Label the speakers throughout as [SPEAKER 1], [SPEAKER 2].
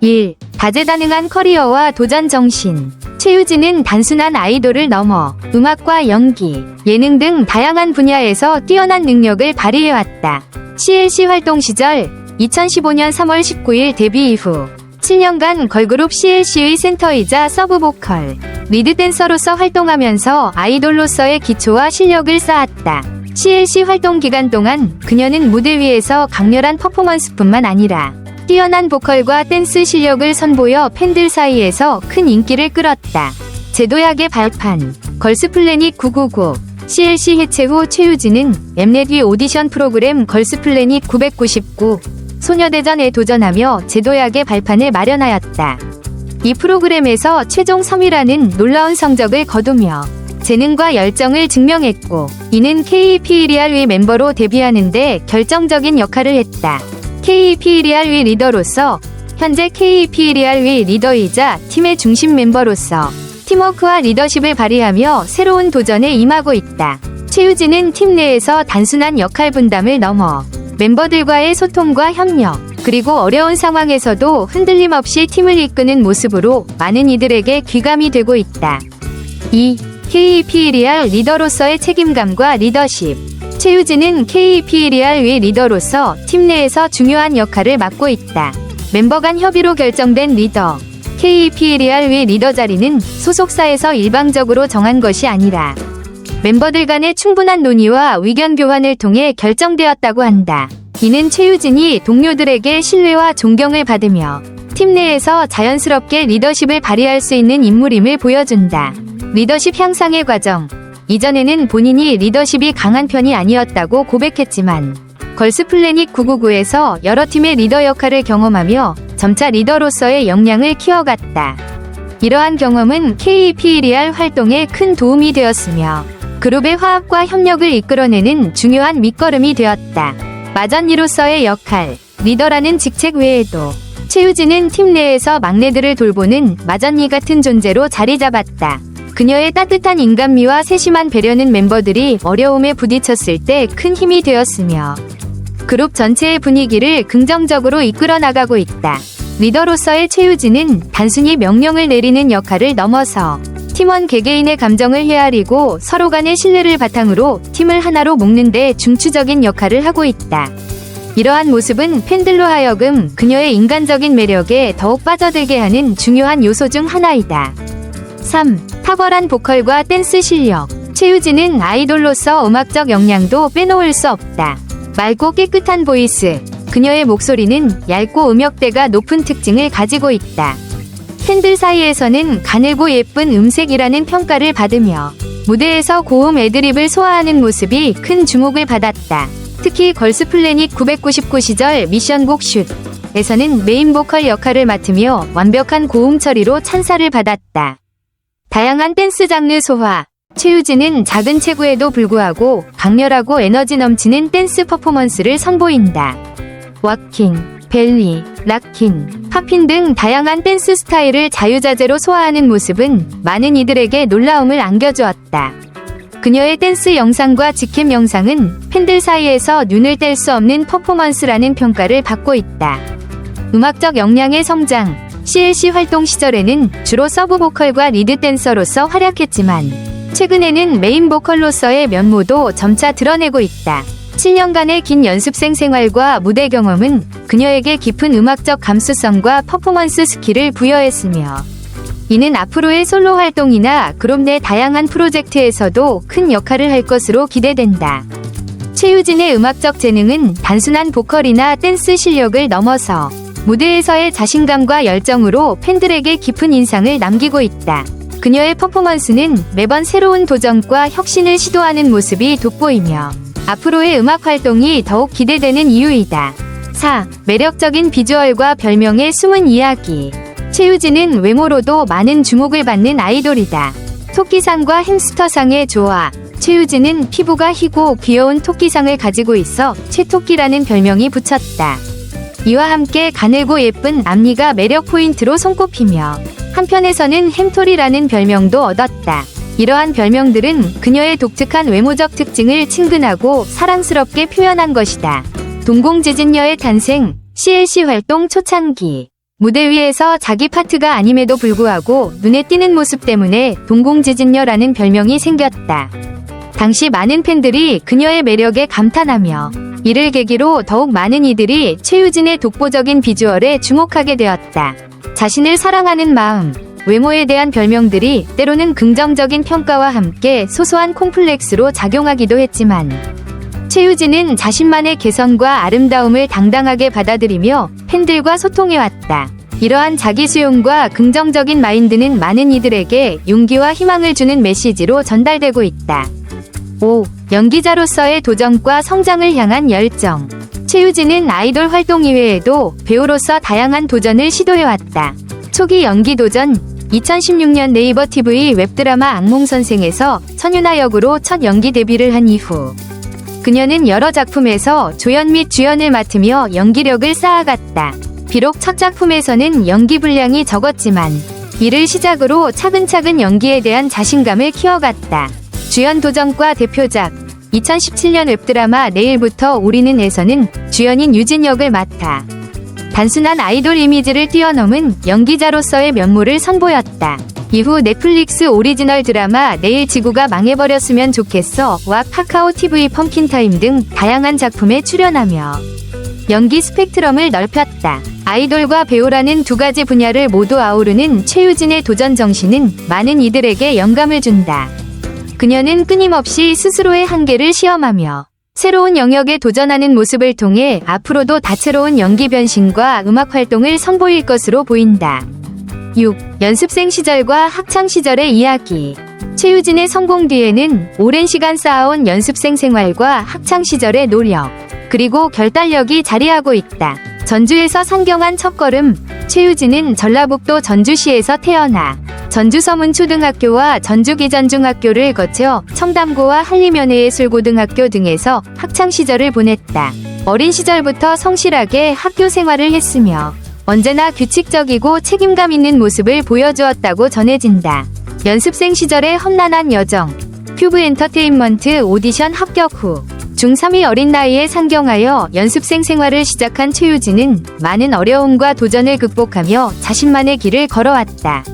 [SPEAKER 1] 1. 다재다능한 커리어와 도전 정신. 최유진은 단순한 아이돌을 넘어 음악과 연기, 예능 등 다양한 분야에서 뛰어난 능력을 발휘해왔다. CLC 활동 시절 2015년 3월 19일 데뷔 이후 7년간 걸그룹 CLC의 센터이자 서브 보컬, 리드 댄서로서 활동하면서 아이돌로서의 기초와 실력을 쌓았다. CLC 활동 기간 동안 그녀는 무대 위에서 강렬한 퍼포먼스뿐만 아니라 뛰어난 보컬과 댄스 실력을 선보여 팬들 사이에서 큰 인기를 끌었다. 제도약의 발판, 걸스플래닛 999, CLC 해체 후 최유진은 엠넷위 오디션 프로그램 걸스플래닛 999, 소녀대전에 도전하며 제도약의 발판을 마련하였다. 이 프로그램에서 최종 3위라는 놀라운 성적을 거두며 재능과 열정을 증명했고 이는 KP리알위 멤버로 데뷔하는데 결정적인 역할을 했다. KP리알위 리더로서 현재 KP리알위 리더이자 팀의 중심 멤버로서 팀워크와 리더십을 발휘하며 새로운 도전에 임하고 있다. 최유진은 팀 내에서 단순한 역할 분담을 넘어 멤버들과의 소통과 협력, 그리고 어려운 상황에서도 흔들림 없이 팀을 이끄는 모습으로 많은 이들에게 귀감이 되고 있다. 2. KP리알 리더로서의 책임감과 리더십. 최유진은 위 리더로서 팀 내에서 중요한 역할을 맡고 있다. 멤버 간 협의로 결정된 리더. 위 리더 자리는 소속사에서 일방적으로 정한 것이 아니라 멤버들 간의 충분한 논의와 의견 교환을 통해 결정되었다고 한다. 이는 최유진이 동료들에게 신뢰와 존경을 받으며 팀 내에서 자연스럽게 리더십을 발휘할 수 있는 인물임을 보여준다. 리더십 향상의 과정. 이전에는 본인이 리더십이 강한 편이 아니었다고 고백했지만 걸스 플래닛 999에서 여러 팀의 리더 역할을 경험하며 점차 리더로서의 역량을 키워갔다. 이러한 경험은 KP리알 활동에 큰 도움이 되었으며 그룹의 화합과 협력을 이끌어내는 중요한 밑거름이 되었다. 마전니로서의 역할, 리더라는 직책 외에도 최유진은 팀 내에서 막내들을 돌보는 마전니 같은 존재로 자리 잡았다. 그녀의 따뜻한 인간미와 세심한 배려는 멤버들이 어려움에 부딪혔을 때 큰 힘이 되었으며 그룹 전체의 분위기를 긍정적으로 이끌어 나가고 있다. 리더로서의 최유진은 단순히 명령을 내리는 역할을 넘어서 팀원 개개인의 감정을 헤아리고 서로 간의 신뢰를 바탕으로 팀을 하나로 묶는 데 중추적인 역할을 하고 있다. 이러한 모습은 팬들로 하여금 그녀의 인간적인 매력에 더욱 빠져들게 하는 중요한 요소 중 하나이다. 3. 탁월한 보컬과 댄스 실력. 최유진은 아이돌로서 음악적 역량도 빼놓을 수 없다. 맑고 깨끗한 보이스. 그녀의 목소리는 얇고 음역대가 높은 특징을 가지고 있다. 팬들 사이에서는 가늘고 예쁜 음색이라는 평가를 받으며 무대에서 고음 애드립을 소화하는 모습이 큰 주목을 받았다. 특히 걸스 플래닛 999 시절 미션곡 슛 에서는 메인 보컬 역할을 맡으며 완벽한 고음 처리로 찬사를 받았다. 다양한 댄스 장르 소화. 최유진은 작은 체구에도 불구하고 강렬하고 에너지 넘치는 댄스 퍼포먼스를 선보인다. 워킹, 벨리, 락킹, 팝핀 등 다양한 댄스 스타일을 자유자재로 소화하는 모습은 많은 이들에게 놀라움을 안겨주었다. 그녀의 댄스 영상과 직캠 영상은 팬들 사이에서 눈을 뗄 수 없는 퍼포먼스라는 평가를 받고 있다. 음악적 역량의 성장, CLC 활동 시절에는 주로 서브 보컬과 리드 댄서로서 활약했지만 최근에는 메인 보컬로서의 면모도 점차 드러내고 있다. 7년간의 긴 연습생 생활과 무대 경험은 그녀에게 깊은 음악적 감수성과 퍼포먼스 스킬을 부여했으며 이는 앞으로의 솔로 활동이나 그룹 내 다양한 프로젝트에서도 큰 역할을 할 것으로 기대된다. 최유진의 음악적 재능은 단순한 보컬이나 댄스 실력을 넘어서 무대에서의 자신감과 열정으로 팬들에게 깊은 인상을 남기고 있다. 그녀의 퍼포먼스는 매번 새로운 도전과 혁신을 시도하는 모습이 돋보이며 앞으로의 음악 활동이 더욱 기대되는 이유이다. 4. 매력적인 비주얼과 별명의 숨은 이야기. 최유진은 외모로도 많은 주목을 받는 아이돌이다. 토끼상과 햄스터상의 조화. 최유진은 피부가 희고 귀여운 토끼상을 가지고 있어 최토끼라는 별명이 붙였다. 이와 함께 가늘고 예쁜 앞니가 매력 포인트로 손꼽히며 한편에서는 햄토리라는 별명도 얻었다. 이러한 별명들은 그녀의 독특한 외모적 특징을 친근하고 사랑스럽게 표현한 것이다. 동공지진녀의 탄생, CLC 활동 초창기. 무대 위에서 자기 파트가 아님에도 불구하고 눈에 띄는 모습 때문에 동공지진녀라는 별명이 생겼다. 당시 많은 팬들이 그녀의 매력에 감탄하며 이를 계기로 더욱 많은 이들이 최유진의 독보적인 비주얼에 주목하게 되었다. 자신을 사랑하는 마음, 외모에 대한 별명들이 때로는 긍정적인 평가와 함께 소소한 콤플렉스로 작용하기도 했지만 최유진은 자신만의 개성과 아름다움을 당당하게 받아들이며 팬들과 소통해왔다. 이러한 자기 수용과 긍정적인 마인드는 많은 이들에게 용기와 희망을 주는 메시지로 전달되고 있다. 5. 연기자로서의 도전과 성장을 향한 열정. 최유진은 아이돌 활동 이외에도 배우로서 다양한 도전을 시도해왔다. 초기 연기 도전 2016년 네이버 TV 웹드라마 악몽선생에서 천유나 역으로 첫 연기 데뷔를 한 이후 그녀는 여러 작품에서 조연 및 주연을 맡으며 연기력을 쌓아갔다. 비록 첫 작품에서는 연기 분량이 적었지만 이를 시작으로 차근차근 연기에 대한 자신감을 키워갔다. 주연 도전과 대표작 2017년 웹드라마 내일부터 우리는에서는 주연인 유진 역을 맡아 단순한 아이돌 이미지를 뛰어넘은 연기자로서의 면모를 선보였다. 이후 넷플릭스 오리지널 드라마 내일 지구가 망해버렸으면 좋겠어 와 카카오 TV 펌킨타임 등 다양한 작품에 출연하며 연기 스펙트럼을 넓혔다. 아이돌과 배우라는 두 가지 분야를 모두 아우르는 최유진의 도전 정신은 많은 이들에게 영감을 준다. 그녀는 끊임없이 스스로의 한계를 시험하며 새로운 영역에 도전하는 모습을 통해 앞으로도 다채로운 연기 변신과 음악 활동을 선보일 것으로 보인다. 6. 연습생 시절과 학창 시절의 이야기. 최유진의 성공 뒤에는 오랜 시간 쌓아온 연습생 생활과 학창 시절의 노력, 그리고 결단력이 자리하고 있다. 전주에서 상경한 첫걸음, 최유진은 전라북도 전주시에서 태어나 전주서문초등학교와 전주기전중학교를 거쳐 청담고와 한림연예예술고등학교 등에서 학창 시절을 보냈다. 어린 시절부터 성실하게 학교 생활을 했으며 언제나 규칙적이고 책임감 있는 모습을 보여주었다고 전해진다. 연습생 시절의 험난한 여정, 큐브 엔터테인먼트 오디션 합격 후 중3이 어린 나이에 상경하여 연습생 생활을 시작한 최유진은 많은 어려움과 도전을 극복하며 자신만의 길을 걸어왔다.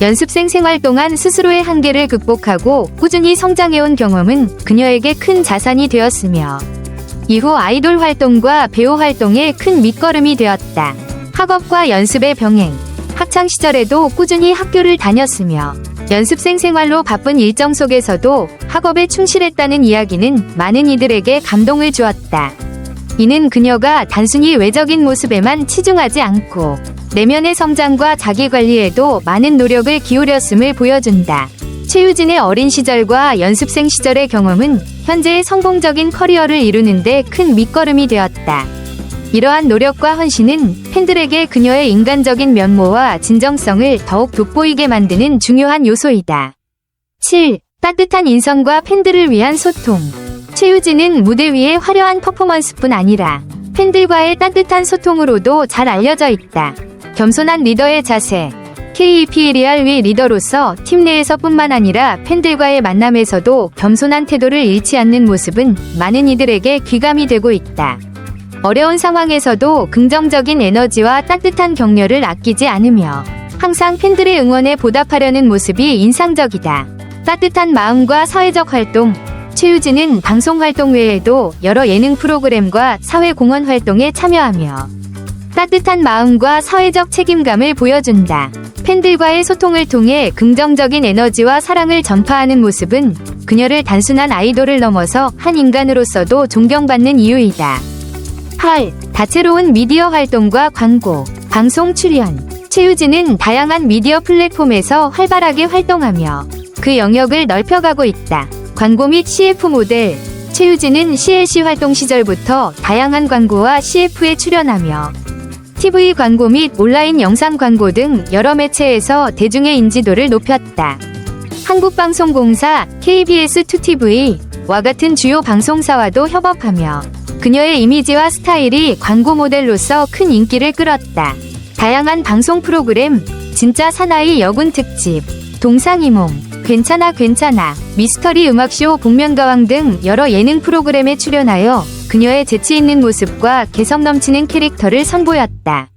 [SPEAKER 1] 연습생 생활 동안 스스로의 한계를 극복하고 꾸준히 성장해온 경험은 그녀에게 큰 자산이 되었으며 이후 아이돌 활동과 배우 활동에 큰 밑거름이 되었다. 학업과 연습의 병행. 학창 시절에도 꾸준히 학교를 다녔으며 연습생 생활로 바쁜 일정 속에서도 학업에 충실했다는 이야기는 많은 이들에게 감동을 주었다. 이는 그녀가 단순히 외적인 모습에만 치중하지 않고 내면의 성장과 자기 관리에도 많은 노력을 기울였음을 보여준다. 최유진의 어린 시절과 연습생 시절의 경험은 현재의 성공적인 커리어를 이루는데 큰 밑거름이 되었다. 이러한 노력과 헌신은 팬들에게 그녀의 인간적인 면모와 진정성을 더욱 돋보이게 만드는 중요한 요소이다. 7. 따뜻한 인성과 팬들을 위한 소통. 최유진은 무대 위의 화려한 퍼포먼스뿐 아니라 팬들과의 따뜻한 소통으로도 잘 알려져 있다. 겸손한 리더의 자세. KEPLR 위 리더로서 팀 내에서뿐만 아니라 팬들과의 만남에서도 겸손한 태도를 잃지 않는 모습은 많은 이들에게 귀감이 되고 있다. 어려운 상황에서도 긍정적인 에너지와 따뜻한 격려를 아끼지 않으며 항상 팬들의 응원에 보답하려는 모습이 인상적이다. 따뜻한 마음과 사회적 활동, 최유진은 방송 활동 외에도 여러 예능 프로그램과 사회 공헌 활동에 참여하며 따뜻한 마음과 사회적 책임감을 보여준다. 팬들과의 소통을 통해 긍정적인 에너지와 사랑을 전파하는 모습은 그녀를 단순한 아이돌을 넘어서 한 인간으로서도 존경받는 이유이다. 8. 다채로운 미디어 활동과 광고, 방송 출연. 최유진은 다양한 미디어 플랫폼에서 활발하게 활동하며 그 영역을 넓혀가고 있다. 광고 및 CF 모델 최유진은 CLC 활동 시절부터 다양한 광고와 CF에 출연하며 TV 광고 및 온라인 영상 광고 등 여러 매체에서 대중의 인지도를 높였다. 한국방송공사, KBS2TV와 같은 주요 방송사와도 협업하며 그녀의 이미지와 스타일이 광고 모델로서 큰 인기를 끌었다. 다양한 방송 프로그램, 진짜 사나이 여군 특집, 동상이몽, 괜찮아 괜찮아, 미스터리 음악쇼 복면가왕 등 여러 예능 프로그램에 출연하여 그녀의 재치 있는 모습과 개성 넘치는 캐릭터를 선보였다.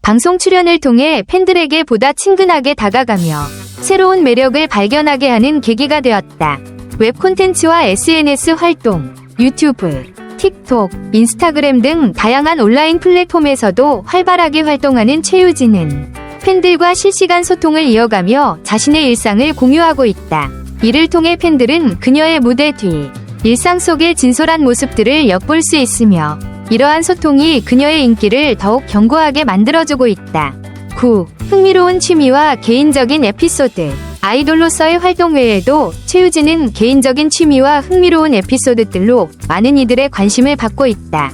[SPEAKER 1] 방송 출연을 통해 팬들에게 보다 친근하게 다가가며 새로운 매력을 발견하게 하는 계기가 되었다. 웹 콘텐츠와 SNS 활동, 유튜브, 틱톡, 인스타그램 등 다양한 온라인 플랫폼에서도 활발하게 활동하는 최유진은 팬들과 실시간 소통을 이어가며 자신의 일상을 공유하고 있다. 이를 통해 팬들은 그녀의 무대 뒤, 일상 속의 진솔한 모습들을 엿볼 수 있으며 이러한 소통이 그녀의 인기를 더욱 견고하게 만들어주고 있다. 9. 흥미로운 취미와 개인적인 에피소드. 아이돌로서의 활동 외에도 최유진은 개인적인 취미와 흥미로운 에피소드들로 많은 이들의 관심을 받고 있다.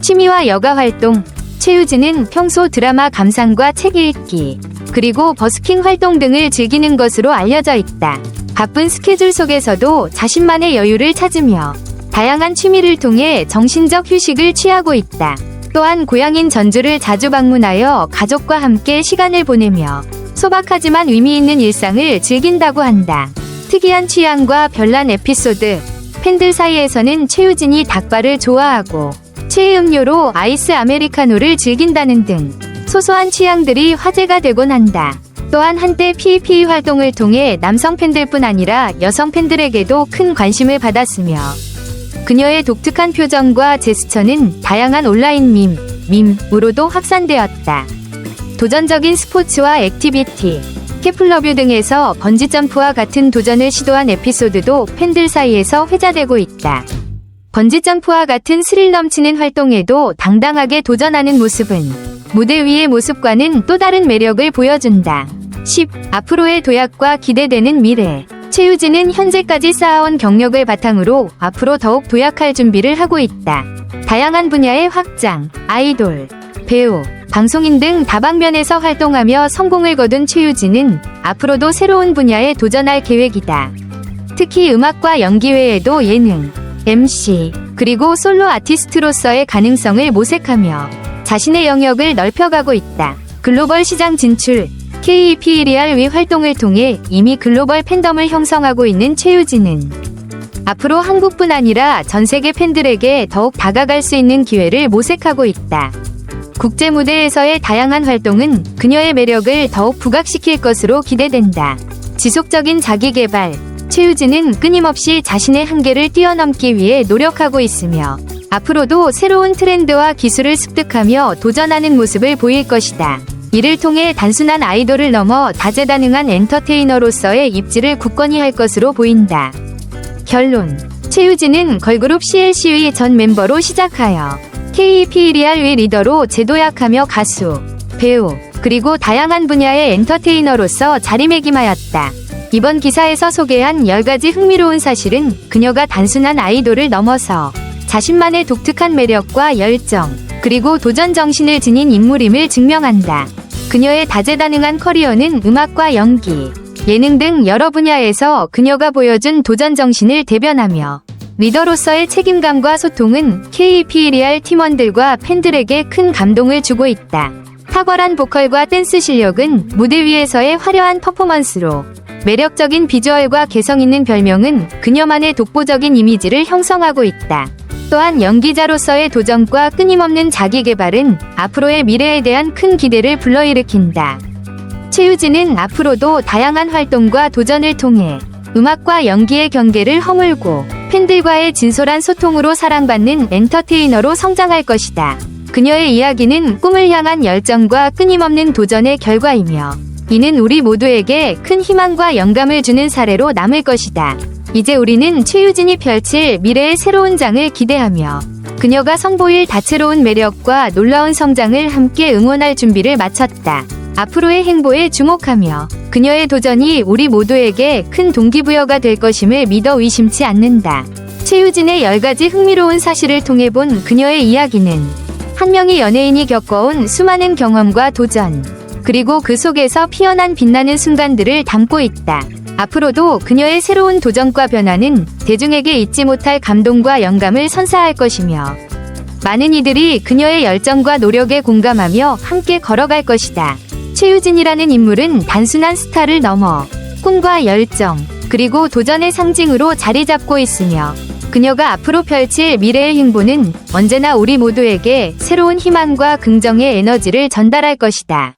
[SPEAKER 1] 취미와 여가 활동. 최유진은 평소 드라마 감상과 책 읽기, 그리고 버스킹 활동 등을 즐기는 것으로 알려져 있다. 바쁜 스케줄 속에서도 자신만의 여유를 찾으며 다양한 취미를 통해 정신적 휴식을 취하고 있다. 또한 고향인 전주를 자주 방문하여 가족과 함께 시간을 보내며 소박하지만 의미 있는 일상을 즐긴다고 한다. 특이한 취향과 별난 에피소드. 팬들 사이에서는 최유진이 닭발을 좋아하고 최애 음료로 아이스 아메리카노를 즐긴다는 등 소소한 취향들이 화제가 되곤 한다. 또한 한때 PEP 활동을 통해 남성 팬들뿐 아니라 여성 팬들에게도 큰 관심을 받았으며 그녀의 독특한 표정과 제스처는 다양한 온라인 밈, 밈으로도 확산되었다. 도전적인 스포츠와 액티비티, 케플러뷰 등에서 번지점프와 같은 도전을 시도한 에피소드도 팬들 사이에서 회자되고 있다. 번지점프와 같은 스릴 넘치는 활동에도 당당하게 도전하는 모습은 무대 위의 모습과는 또 다른 매력을 보여준다. 10. 앞으로의 도약과 기대되는 미래. 최유진은 현재까지 쌓아온 경력을 바탕으로 앞으로 더욱 도약할 준비를 하고 있다. 다양한 분야의 확장, 아이돌, 배우, 방송인 등 다방면에서 활동하며 성공을 거둔 최유진은 앞으로도 새로운 분야에 도전할 계획이다. 특히 음악과 연기 외에도 예능, MC, 그리고 솔로 아티스트로서의 가능성을 모색하며 자신의 영역을 넓혀가고 있다. 글로벌 시장 진출, KEP 리얼 위 활동을 통해 이미 글로벌 팬덤을 형성하고 있는 최유진은 앞으로 한국뿐 아니라 전 세계 팬들에게 더욱 다가갈 수 있는 기회를 모색하고 있다. 국제 무대에서의 다양한 활동은 그녀의 매력을 더욱 부각시킬 것으로 기대된다. 지속적인 자기 개발, 최유진은 끊임없이 자신의 한계를 뛰어넘기 위해 노력하고 있으며 앞으로도 새로운 트렌드와 기술을 습득하며 도전하는 모습을 보일 것이다. 이를 통해 단순한 아이돌을 넘어 다재다능한 엔터테이너로서의 입지를 굳건히 할 것으로 보인다. 결론. 최유진은 걸그룹 CLC의 전 멤버로 시작하여 KEP 리얼의 리더로 재도약하며 가수, 배우, 그리고 다양한 분야의 엔터테이너로서 자리매김하였다. 이번 기사에서 소개한 10가지 흥미로운 사실은 그녀가 단순한 아이돌을 넘어서 자신만의 독특한 매력과 열정, 그리고 도전 정신을 지닌 인물임을 증명한다. 그녀의 다재다능한 커리어는 음악과 연기, 예능 등 여러 분야에서 그녀가 보여준 도전 정신을 대변하며 리더로서의 책임감과 소통은 리얼 팀원들과 팬들에게 큰 감동을 주고 있다. 탁월한 보컬과 댄스 실력은 무대 위에서의 화려한 퍼포먼스로 매력적인 비주얼과 개성 있는 별명은 그녀만의 독보적인 이미지를 형성하고 있다. 또한 연기자로서의 도전과 끊임없는 자기 개발은 앞으로의 미래에 대한 큰 기대를 불러일으킨다. 최유진은 앞으로도 다양한 활동과 도전을 통해 음악과 연기의 경계를 허물고 팬들과의 진솔한 소통으로 사랑받는 엔터테이너로 성장할 것이다. 그녀의 이야기는 꿈을 향한 열정과 끊임없는 도전의 결과이며 이는 우리 모두에게 큰 희망과 영감을 주는 사례로 남을 것이다. 이제 우리는 최유진이 펼칠 미래의 새로운 장을 기대하며 그녀가 선보일 다채로운 매력과 놀라운 성장을 함께 응원할 준비를 마쳤다. 앞으로의 행보에 주목하며 그녀의 도전이 우리 모두에게 큰 동기부여가 될 것임을 믿어 의심치 않는다. 최유진의 10가지 흥미로운 사실을 통해 본 그녀의 이야기는 한 명의 연예인이 겪어온 수많은 경험과 도전, 그리고 그 속에서 피어난 빛나는 순간들을 담고 있다. 앞으로도 그녀의 새로운 도전과 변화는 대중에게 잊지 못할 감동과 영감을 선사할 것이며 많은 이들이 그녀의 열정과 노력에 공감하며 함께 걸어갈 것이다. 최유진이라는 인물은 단순한 스타를 넘어 꿈과 열정, 그리고 도전의 상징으로 자리 잡고 있으며 그녀가 앞으로 펼칠 미래의 행보는 언제나 우리 모두에게 새로운 희망과 긍정의 에너지를 전달할 것이다.